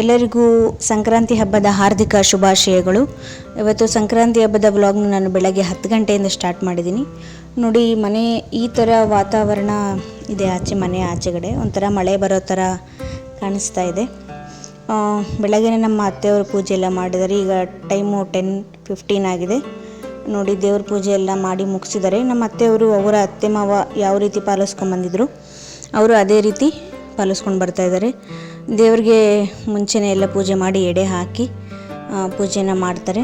ಎಲ್ಲರಿಗೂ ಸಂಕ್ರಾಂತಿ ಹಬ್ಬದ ಹಾರ್ದಿಕ ಶುಭಾಶಯಗಳು. ಇವತ್ತು ಸಂಕ್ರಾಂತಿ ಹಬ್ಬದ ವ್ಲಾಗ್ನ ನಾನು ಬೆಳಗ್ಗೆ ಹತ್ತು ಗಂಟೆಯಿಂದ ಸ್ಟಾರ್ಟ್ ಮಾಡಿದ್ದೀನಿ. ನೋಡಿ, ಮನೆ ಈ ಥರ ವಾತಾವರಣ ಇದೆ ಆಚೆ, ಮನೆ ಆಚೆಗಡೆ. ಒಂಥರ ಮಳೆ ಬರೋ ಥರ ಕಾಣಿಸ್ತಾ ಇದೆ. ಬೆಳಗ್ಗೆ ನಮ್ಮ ಅತ್ತೆಯವರು ಪೂಜೆ ಎಲ್ಲ ಮಾಡಿದ್ದಾರೆ. ಈಗ ಟೈಮು ಟೆನ್ ಫಿಫ್ಟೀನ್ ಆಗಿದೆ. ನೋಡಿ, ದೇವ್ರ ಪೂಜೆ ಎಲ್ಲ ಮಾಡಿ ಮುಗಿಸಿದ್ದಾರೆ. ನಮ್ಮ ಅತ್ತೆಯವರು, ಅವರ ಅತ್ತೆ ಮಾವ ಯಾವ ರೀತಿ ಪಾಲಿಸ್ಕೊಂಬಂದಿದ್ರು ಅವರು ಅದೇ ರೀತಿ ಪಾಲಿಸ್ಕೊಂಡು ಬರ್ತಾ ಇದ್ದಾರೆ. ದೇವರಿಗೆ ಮುಂಚೆನೇ ಎಲ್ಲ ಪೂಜೆ ಮಾಡಿ ಎಡೆ ಹಾಕಿ ಪೂಜೆನ ಮಾಡ್ತಾರೆ.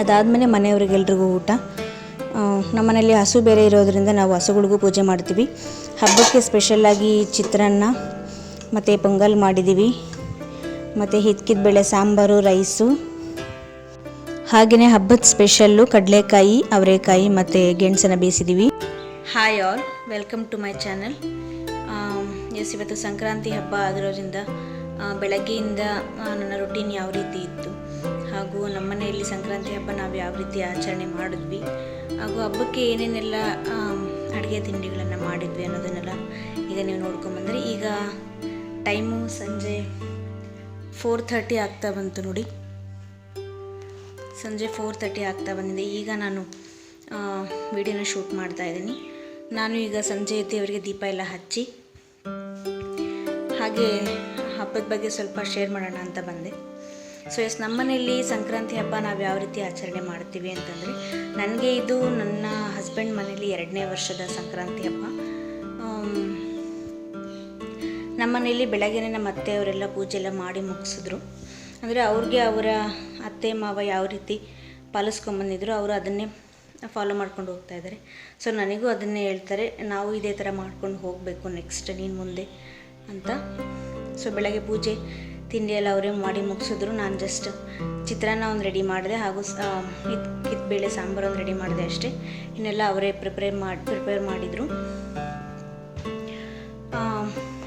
ಅದಾದಮೇಲೆ ಮನೆಯವರಿಗೆಲ್ರಿಗೂ ಊಟ. ನಮ್ಮನೆಯಲ್ಲಿ ಹಸು ಬೇರೆ ಇರೋದರಿಂದ ನಾವು ಹಸುಗಳಿಗೂ ಪೂಜೆ ಮಾಡ್ತೀವಿ. ಹಬ್ಬಕ್ಕೆ ಸ್ಪೆಷಲ್ಲಾಗಿ ಚಿತ್ರಾನ್ನ, ಮತ್ತು ಪೊಂಗಲ್ ಮಾಡಿದ್ದೀವಿ. ಮತ್ತು ಹಿತ್ಕಿದ ಬೇಳೆ ಸಾಂಬಾರು, ರೈಸು. ಹಾಗೆಯೇ ಹಬ್ಬದ ಸ್ಪೆಷಲ್ಲು ಕಡಲೆಕಾಯಿ, ಅವರೆಕಾಯಿ, ಮತ್ತು ಗೆಣಸನ್ನು ಬೇಯಿಸಿದ್ದೀವಿ. Hi all welcome to my channel S ಇವತ್ತು ಸಂಕ್ರಾಂತಿ ಹಬ್ಬ ಆಗಿರೋದ್ರಿಂದ ಬೆಳಗ್ಗೆಯಿಂದ ನನ್ನ ರೊಟೀನ್ ಯಾವ ರೀತಿ ಇತ್ತು. ಹಾಗೂ ನಮ್ಮ ಮನೆಯಲ್ಲಿ ಸಂಕ್ರಾಂತಿ ಹಬ್ಬ ನಾವು ಯಾವ ರೀತಿ ಆಚರಣೆ ಮಾಡಿದ್ವಿ. ಹಾಗೂ ಹಬ್ಬಕ್ಕೆ ಏನೇನೆಲ್ಲ ಅಡುಗೆ ತಿಂಡಿಗಳನ್ನು ಮಾಡಿದ್ವಿ ಅನ್ನೋದನ್ನೆಲ್ಲ ಈಗ ನೀವು ನೋಡ್ಕೊಂಬಂದರೆ ಈಗ ಟೈಮು ಸಂಜೆ ಫೋರ್ ಥರ್ಟಿ ಆಗ್ತಾ ಬಂತು ನೋಡಿ. ಸಂಜೆ ಫೋರ್ ತರ್ಟಿ ಆಗ್ತಾ ಬಂದಿದೆ. ಈಗ ನಾನು ವಿಡಿಯೋನ ಶೂಟ್ ಮಾಡ್ತಾ ಇದ್ದೀನಿ. ನಾನು ಈಗ ಸಂಜೆ ದೇವರಿಗೆ ದೀಪ ಎಲ್ಲ ಹಚ್ಚಿ ಹಾಗೆ ಹಬ್ಬದ ಬಗ್ಗೆ ಸ್ವಲ್ಪ ಶೇರ್ ಮಾಡೋಣ ಅಂತ ಬಂದೆ. ಸೊ ಎಸ್ ನಮ್ಮನೆಯಲ್ಲಿ ಸಂಕ್ರಾಂತಿ ಹಬ್ಬ ನಾವು ಯಾವ ರೀತಿ ಆಚರಣೆ ಮಾಡ್ತೀವಿ ಅಂತಂದರೆ ನನಗೆ ಇದು ನನ್ನ ಹಸ್ಬೆಂಡ್ ಮನೇಲಿ ಎರಡನೇ ವರ್ಷದ ಸಂಕ್ರಾಂತಿ ಹಬ್ಬ. ಆಮ್, ನಮ್ಮ ಮನೆಯಲ್ಲಿ ಬೆಳಗ್ಗೆನೇ ನಮ್ಮ ಅತ್ತೆಯವರೆಲ್ಲ ಪೂಜೆ ಎಲ್ಲ ಮಾಡಿ ಮುಗಿಸಿದ್ರು. ಅಂದರೆ ಅವ್ರಿಗೆ ಅವರ ಅತ್ತೆ ಮಾವ ಯಾವ ರೀತಿ ಪಾಲಿಸ್ಕೊಂಬಂದಿದ್ರು ಅವರು ಅದನ್ನೇ ಫಾಲೋ ಮಾಡ್ಕೊಂಡು ಹೋಗ್ತಾ ಇದ್ದಾರೆ ಸೊ ನನಗೂ ಅದನ್ನೇ ಹೇಳ್ತಾರೆ ನಾವು ಇದೇ ಥರ ಮಾಡ್ಕೊಂಡು ಹೋಗಬೇಕು ನೆಕ್ಸ್ಟ್ ನೀನು ಮುಂದೆ. ಅಂತ. ಸೊ ಬೆಳಗ್ಗೆ ಪೂಜೆ ತಿಂಡಿ ಎಲ್ಲ ಅವರೇ ಮಾಡಿ ಮುಗಿಸಿದ್ರು. ನಾನು ಜಸ್ಟ್ ಚಿತ್ರಾನ್ನ ಒಂದು ರೆಡಿ ಮಾಡಿದೆ ಹಾಗೂ ಕಿತ್ ಕಿತ್ಬೇಳೆ ಸಾಂಬಾರು ಒಂದು ರೆಡಿ ಮಾಡಿದೆ ಅಷ್ಟೇ. ಇನ್ನೆಲ್ಲ ಅವರೇ ಪ್ರಿಪೇರ್ ಮಾಡಿ ಪ್ರಿಪೇರ್ ಮಾಡಿದರು.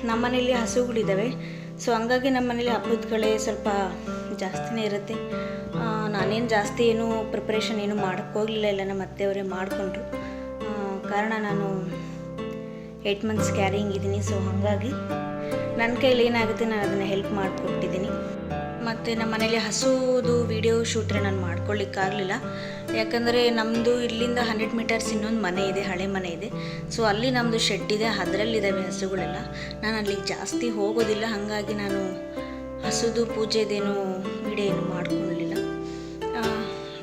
ನಮ್ಮ ಮನೇಲಿ ಹಸುಗಳಿದ್ದಾವೆ ಸೊ ಹಂಗಾಗಿ ನಮ್ಮ ಮನೇಲಿ ಹಬ್ಬದಗಳೇ ಸ್ವಲ್ಪ ಜಾಸ್ತಿನೇ ಇರುತ್ತೆ. ನಾನೇನು ಜಾಸ್ತಿ ಏನು ಪ್ರಿಪ್ರೇಷನ್ ಏನು ಮಾಡೋಕ್ಕೋಗಲಿಲ್ಲ ಇಲ್ಲ ನಮ್ಮ ಅತ್ತೆಯವರೇ ಮಾಡಿಕೊಂಡ್ರು. ಕಾರಣ ನಾನು ಏಯ್ಟ್ ಮಂತ್ಸ್ ಕ್ಯಾರಿಂಗ್ ಇದ್ದೀನಿ ಸೊ ಹಾಗಾಗಿ ನನ್ನ ಕೈಲಿ ಏನಾಗುತ್ತೆ ನಾನು ಅದನ್ನು ಹೆಲ್ಪ್ ಮಾಡಿಕೊಟ್ಟಿದ್ದೀನಿ. ಮತ್ತು ನಮ್ಮ ಮನೇಲಿ ಹಸುವುದು ವಿಡಿಯೋ ಶೂಟ್ರೆ ನಾನು ಮಾಡ್ಕೊಳ್ಳಿಕ್ಕಾಗಲಿಲ್ಲ ಯಾಕಂದರೆ ನಮ್ಮದು ಇಲ್ಲಿಂದ ಹಂಡ್ರೆಡ್ ಮೀಟರ್ಸ್ ಇನ್ನೊಂದು ಮನೆ ಇದೆ, ಹಳೆ ಮನೆ ಇದೆ. ಸೊ ಅಲ್ಲಿ ನಮ್ಮದು ಶೆಡ್ ಇದೆ, ಅದರಲ್ಲಿದ್ದಾವೆ ಹಸುಗಳೆಲ್ಲ. ನಾನು ಅಲ್ಲಿಗೆ ಜಾಸ್ತಿ ಹೋಗೋದಿಲ್ಲ, ಹಾಗಾಗಿ ನಾನು ಹಸುದು, ಪೂಜೆದೇನು ವಿಡಿಯೋ ಏನು ಮಾಡ್ಕೊಳ್ಳಲಿಲ್ಲ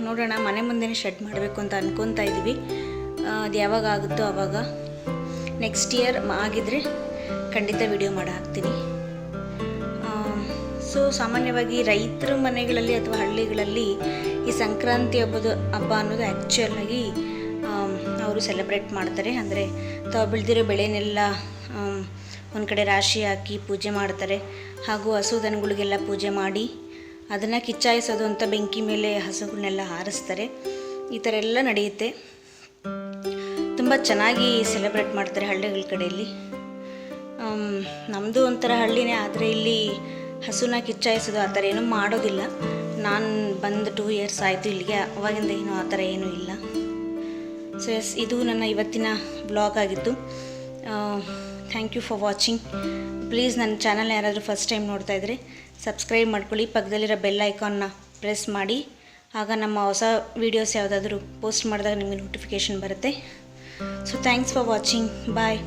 ನೋಡೋಣ, ಮನೆ ಮುಂದೆನೇ ಶೆಡ್ ಮಾಡಬೇಕು ಅಂತ ಅನ್ಕೊತಾ ಇದ್ದೀವಿ. ಅದು ಯಾವಾಗ ಆಗುತ್ತೋ ಆವಾಗ ನೆಕ್ಸ್ಟ್ ಇಯರ್ ಆಗಿದ್ರೆ ಖಂಡಿತ ವಿಡಿಯೋ ಮಾಡಿ ಹಾಕ್ತೀನಿ ಸೊ ಸಾಮಾನ್ಯವಾಗಿ ರೈತರ ಮನೆಗಳಲ್ಲಿ ಅಥವಾ ಹಳ್ಳಿಗಳಲ್ಲಿ ಈ ಸಂಕ್ರಾಂತಿ ಹಬ್ಬದ ಹಬ್ಬ ಅನ್ನೋದು ಆ್ಯಕ್ಚುಯಲ್ಲಾಗಿ ಅವರು ಸೆಲೆಬ್ರೇಟ್ ಮಾಡ್ತಾರೆ. ಅಂದರೆ ತಾವು ಬೆಳೆದಿರೋ ಬೆಳೆನೆಲ್ಲ ಒಂದು ಕಡೆ ರಾಶಿ ಹಾಕಿ ಪೂಜೆ ಮಾಡ್ತಾರೆ. ಹಾಗೂ ಹಸು ದನಗಳಿಗೆಲ್ಲ ಪೂಜೆ ಮಾಡಿ ಅದನ್ನು ಕಿಚ್ಚಾಯಿಸೋದು ಅಂತ ಬೆಂಕಿ ಮೇಲೆ ಹಸುಗಳನ್ನೆಲ್ಲ ಹಾರಿಸ್ತಾರೆ. ಈ ಥರ ಎಲ್ಲ ನಡೆಯುತ್ತೆ. ತುಂಬ ಚೆನ್ನಾಗಿ ಸೆಲೆಬ್ರೇಟ್ ಮಾಡ್ತಾರೆ ಹಳ್ಳಿಗಳ ಕಡೆಯಲ್ಲಿ. ನಮ್ಮದು ಒಂಥರ ಹಳ್ಳಿನೇ, ಆದರೆ ಇಲ್ಲಿ ಹಸುನ ಕಿಚ್ಚಾಯಿಸೋದು ಆ ಥರ ಏನೂ ಮಾಡೋದಿಲ್ಲ. ನಾನು ಬಂದು ಟೂ ಇಯರ್ಸ್ ಆಯಿತು ಇಲ್ಲಿಗೆ, ಅವಾಗಿಂದ ಏನು ಆ ಥರ ಏನೂ ಇಲ್ಲ. ಸೊ ಎಸ್ ಇದು ನನ್ನ ಇವತ್ತಿನ ಬ್ಲಾಗ್ ಆಗಿತ್ತು thank you for watching please ನನ್ನ ಚಾನಲ್ ಯಾರಾದರೂ ಫಸ್ಟ್ ಟೈಮ್ ನೋಡ್ತಾ ಇದ್ದರೆ ಸಬ್ಸ್ಕ್ರೈಬ್ ಮಾಡ್ಕೊಳ್ಳಿ. ಪಕ್ಕದಲ್ಲಿರೋ ಬೆಲ್ ಐಕಾನ್ನ ಪ್ರೆಸ್ ಮಾಡಿ. ಆಗ ನಮ್ಮ ಹೊಸ ವೀಡಿಯೋಸ್ ಯಾವುದಾದ್ರೂ ಪೋಸ್ಟ್ ಮಾಡಿದಾಗ ನಿಮಗೆ ನೋಟಿಫಿಕೇಷನ್ ಬರುತ್ತೆ. So thanks for watching bye